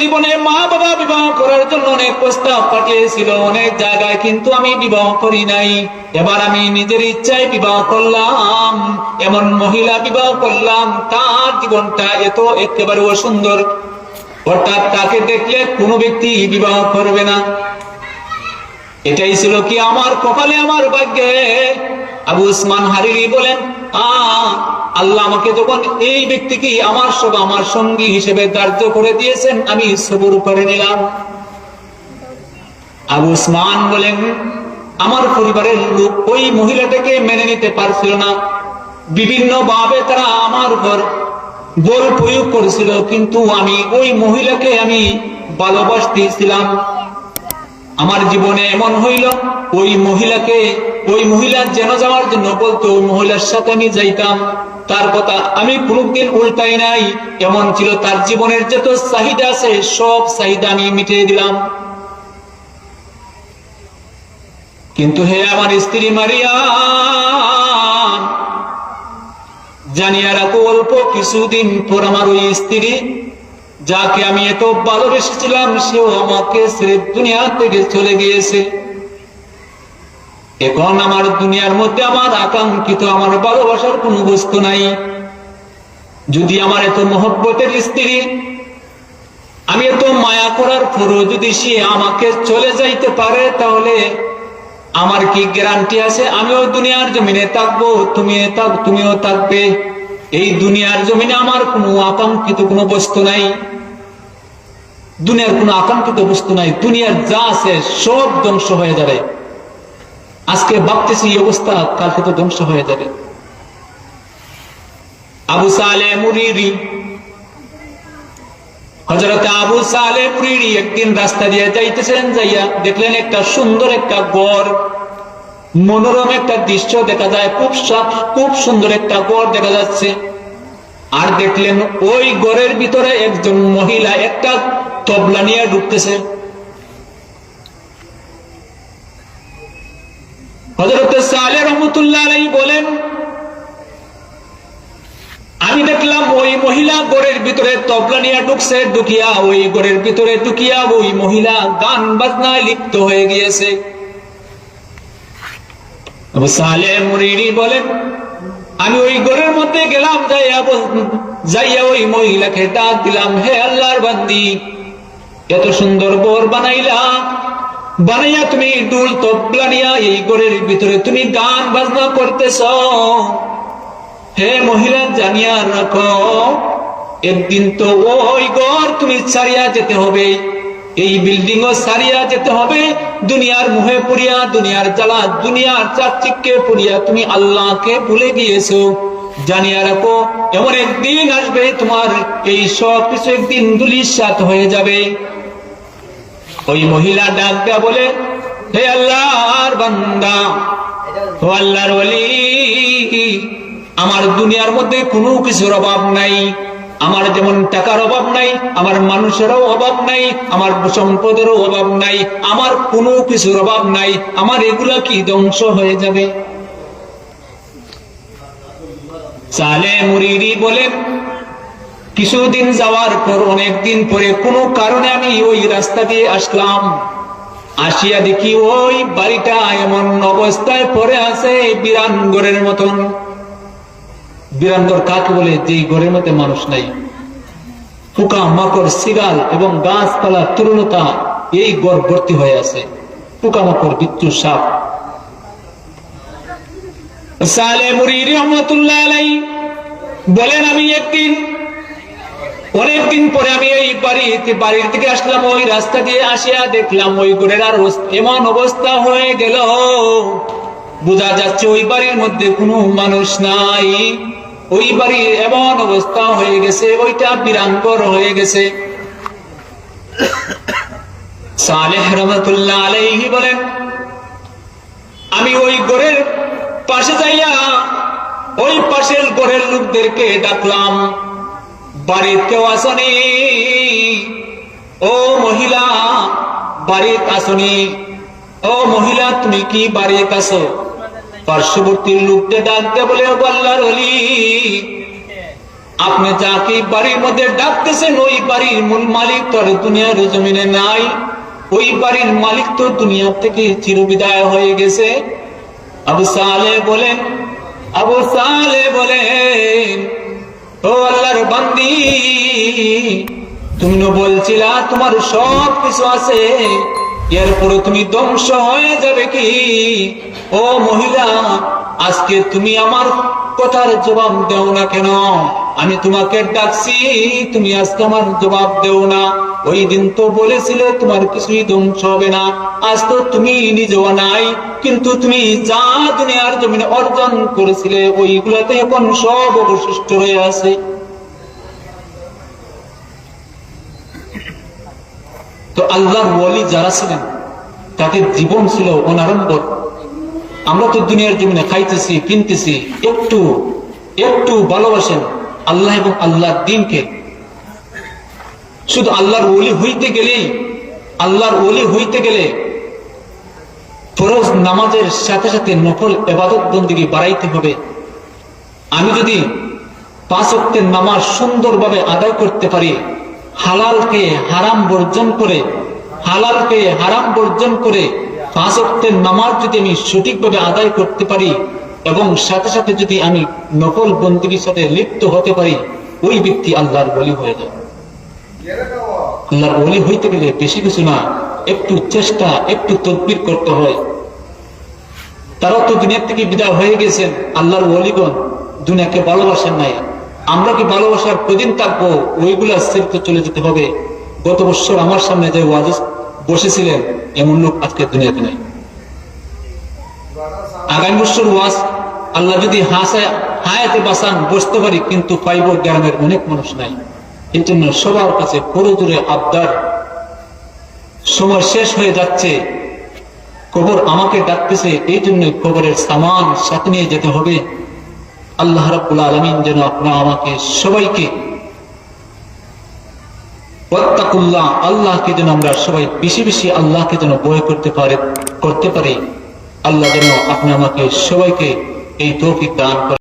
জীবনে মা বাবা বিবাহ করার জন্য অনেক প্রস্তাব পাঠিয়েছিল, অনেক জায়গায় কিন্তু আমি বিবাহ করি নাই। এবার আমি নিজের ইচ্ছায় বিবাহ করলাম, এমন মহিলা বিবাহ করলাম, তার জীবনটা এত একেবারে সুন্দর অর্থাৎ তাকে দেখলে কোনো ব্যক্তি বিবাহ করবে না। এটাই ছিল কি আমার কপালে, আমার ভাগ্যে। আবু উসমান হারিরি বলেন, আ আল্লাহ আমাকে যখন এই ব্যক্তিকে আমার সব আমার সঙ্গী হিসেবে ধার্য করে দিয়েছেন, আমি সবুর করে নিলাম। আবু উসমান বলেন, আমার পরিবারের লোক ওই মহিলাটাকে মেনে নিতে পারছিল না। বিভিন্ন ভাবে তারা আমার উপর বল প্রয়োগ করেছিল, কিন্তু আমি ওই মহিলাকে আমি ভালোবাসতেছিলাম। আমার জীবনে এমন হইল ওই মহিলাকে, ওই মহিলা যেন যাওয়ার জন্য বলতো, ওই মহিলার সাথে আমি যাইতাম। তার কথা আমি কোনদিন উল্টাই নাই। এমন ছিল তার জীবনের যত চাহিদা আছে, সব চাহিদা আমি মিটিয়ে দিলাম। কিন্তু হে আমার স্ত্রী মারিয়া, জানিয়া রাখো, অল্প কিছুদিন পর আমার ওই স্ত্রী, যাকে আমি এত ভালোবেসেছিলাম, সেও আমাকে ছেড়ে দুনিয়া থেকে চলে গিয়েছে। এখন আমার দুনিয়ার মধ্যে আমার আকাঙ্ক্ষিত, আমার ভালোবাসার কোনো বস্তু নাই। যদি আমার এত মহব্বতের স্ত্রী, আমি এত মায়া করার পরও যদি সে আমাকে চলে যাইতে পারে, তাহলে আমার কি গ্যারান্টি আছে? আমিও দুনিয়ার জমিনে থাকব তুমি তুমিও থাকবে। এই দুনিয়ার জমিনে আমার কোনো আকাঙ্ক্ষিত কোনো বস্তু নাই। দুনিয়ার কোনো আকাঙ্ক্ষিত বস্তু নাই। দুনিয়ার যা আছে সব ধ্বংস হয়ে যাবে। আজকে ভাবতেছি এই অবস্থা কালকে তো ধ্বংস হয়ে যাবে। আবু সালে মুরিরি হজরত আবু সালে মুরিরি একদিন রাস্তা দিয়ে যাইতেছেন, যাইয়া দেখলেন একটা সুন্দর একটা গড়, মনোরম একটা দৃশ্য দেখা যায়, খুব খুব সুন্দর একটা গড় দেখা যাচ্ছে। আর দেখলেন ওই গড়ের ভিতরে একজন মহিলা একটা তবলা নিয়ে ঢুকতেছে হজরত সালে রহমতুল্লাহ বলেন, আমি দেখলাম ওই মহিলা গড়ের ভিতরে তবলা নিয়ে ঢুকছে, ঢুকিয়া ওই গড়ের ভিতরে ঢুকিয়া ওই মহিলা গান বাজনায় লিপ্ত হয়ে গিয়েছে। বলেন, আমি ওই ঘরের মধ্যে গেলাম, যাইয়া যাইয়া ওই মহিলাকে ডাক দিলাম, হে আল্লাহর বান্দি, এত সুন্দর বর বানাইলা বানাইয়া তুমি ডুল তবলা এই ঘরের ভিতরে তুমি গান বাজনা করতেছ। হে মহিলা, জানিয়া রাখো, একদিন তো ওই ঘর তুমি ছাড়িয়া যেতে হবে। এই বিল্ডিং ও ছাড়িয়া যেতে হবে। দুনিয়ার মুহে পুরিয়া দুনিয়ার জ্বালা, দুনিয়ার চাকচিককে পুরিয়া তুমি আল্লাহকে ভুলে গিয়েছো। জানিয়া রাখো, এমন একদিন আসবে তোমার এই সব কিছু একদিন দুলির দুলিশাত হয়ে যাবে। ওই মহিলা ডাক দেয়া বলে, হে আল্লাহর বান্দা, ও আল্লাহর ওলি, আমার দুনিয়ার মধ্যে কোনো কিছুর অভাব নাই। আমার যেমন টাকার অভাব নাই, আমার মানুষেরও অভাব নাই, আমার সম্পদেরও অভাব নাই, আমার কোনো কিছুর অভাব নাই, আমার এগুলা কি ধ্বংস হয়ে যাবে? সালে মুরিরি বলেন কিছুদিন যাওয়ার পর, অনেকদিন পরে কোনো কারণে আমি ওই রাস্তা দিয়ে আসলাম। আসিয়া দেখি ওই বাড়িটা এমন অবস্থায় পড়ে আছে বিরানগরের মতন। বিরানগর কাকে বলে যে ঘরের মধ্যে মানুষ নাই। পোকা, মাকড় সিগাল এবং গাছপালা তরুণতা এই গড় ভর্তি হয়ে আছে। পোকা, মাকড়, বিচ্ছু, সাপ। সালে মুরি রহমতুল্লাহ বলেন, আমি একদিন অনেকদিন পরে আমি এই বাড়িতে বাড়ির থেকে আসলাম, ওই রাস্তা দিয়ে আসিয়া দেখলাম ওই ঘরের আর এমন অবস্থা হয়ে গেল। বোঝা যাচ্ছে ওই বাড়ির মধ্যে কোনো মানুষ নাই। ওই বাড়ির এমন অবস্থা হয়ে গেছে, ওইটা বিরাঙ্গর হয়ে গেছে। সালেহ রহমতুল্লাহ আলাইহি বলেন, আমি ওই ঘরের পাশে যাইয়া, ওই পাশের গোড়ের লোকদেরকে ডাকলাম। বাড়ির কেউ আসনি। ও মহিলা বাড়ির আসনি। ও মহিলা, তুমি কি বাড়ির আসো পার্শ্ববর্তী লোকদের ডাকতে বলে, ও আল্লাহর অলি, আপনি যাকে বাড়ির মধ্যে ডাকতেছেন, ওই বাড়ির মূল মালিক তো আর দুনিয়ার জমিনে নাই। ওই বাড়ির মালিক তো দুনিয়া থেকে চিরবিদায় হয়ে গেছে। আবু সালে বলেন, আবু সালে বলেন ও আল্লাহর বান্দি তুমি বলছিলা তোমার সব কিছু আছে। এরপরে তুমি ধ্বংস হয়ে যাবে কি? ও মহিলা, আজকে তুমি আমার কথার জবাব দেও না কেন? আমি তোমাকে ডাকছি, তুমি আজকে আমার জবাব দেও না। ওই দিন তো বলেছিলে তোমার কিছুই ধ্বংস হবে না। আজ তো তুমি নিজেও নাই, কিন্তু তুমি যা দুনিয়ার জমিনে অর্জন করেছিলে, ওইগুলোতে এখন সব অবশিষ্ট হয়ে আছে। আল্লাহর ওয়ালি যারা ছিলেন, তাদের জীবন ছিল অনারম্বর আমরা তো দুনিয়ার জীবনে খাইতেছি, কিনতেছি, একটু একটু ভালোবাসেন আল্লাহ এবং আল্লাহর দিনকে। শুধু আল্লাহর ওলি হইতে গেলেই, আল্লাহর ওলি হইতে গেলে ফরজ নামাজের সাথে সাথে নকল এবাদত বন্দিকে বাড়াইতে হবে। আমি যদি পাঁচ অক্টের নামাজ সুন্দরভাবে আদায় করতে পারি হালালকে হারাম বর্জন করে, হালালকে হারাম বর্জন করে পাঁচ অক্টের নামাজ যদি আমি সঠিকভাবে আদায় করতে পারি এবং সাথে সাথে যদি আমি নকল বন্দীর সাথে লিপ্ত হতে পারি, ওই ব্যক্তি আল্লাহর বলি হয়ে যায় আল্লাহর বলি হইতে গেলে বেশি কিছু না, একটু চেষ্টা, একটু তদবির করতে হয়। তারা তো দুনিয়ার থেকে বিদায় হয়ে গেছেন, আল্লাহর ওলিগণ দুনিয়াকে ভালোবাসেন নাই। আমরা কি ভালোবাসার প্রদিন থাকব ওইগুলা স্থির চলে যেতে হবে? গত বছর আমার সামনে যে ওয়াজ বসেছিলেন, এমন লোক আজকে দুনিয়াতে নাই। আগামী বছর ওয়াজ আল্লাহ যদি হাসায় হায়াতে বাসান, বসতে পারি, কিন্তু পাইব গ্রামের অনেক মানুষ নাই। এই জন্য সবার কাছে পুরোদূরে আবদার। সময় শেষ হয়ে যাচ্ছে। কবর আমাকে ডাকতেছে, এই জন্য কবরের সামান সাথে নিয়ে যেতে হবে। আল্লাহ রাবুল আলমিন যেন আপনার আমাকে সবাইকে প্রত্যাকুল্লাহ আল্লাহকে যেন আমরা সবাই বেশি বেশি আল্লাহকে যেন বয় করতে পারে, করতে পারি। আল্লাহ যেন আপনি আমাকে সবাইকে এই তৌফিক দান করে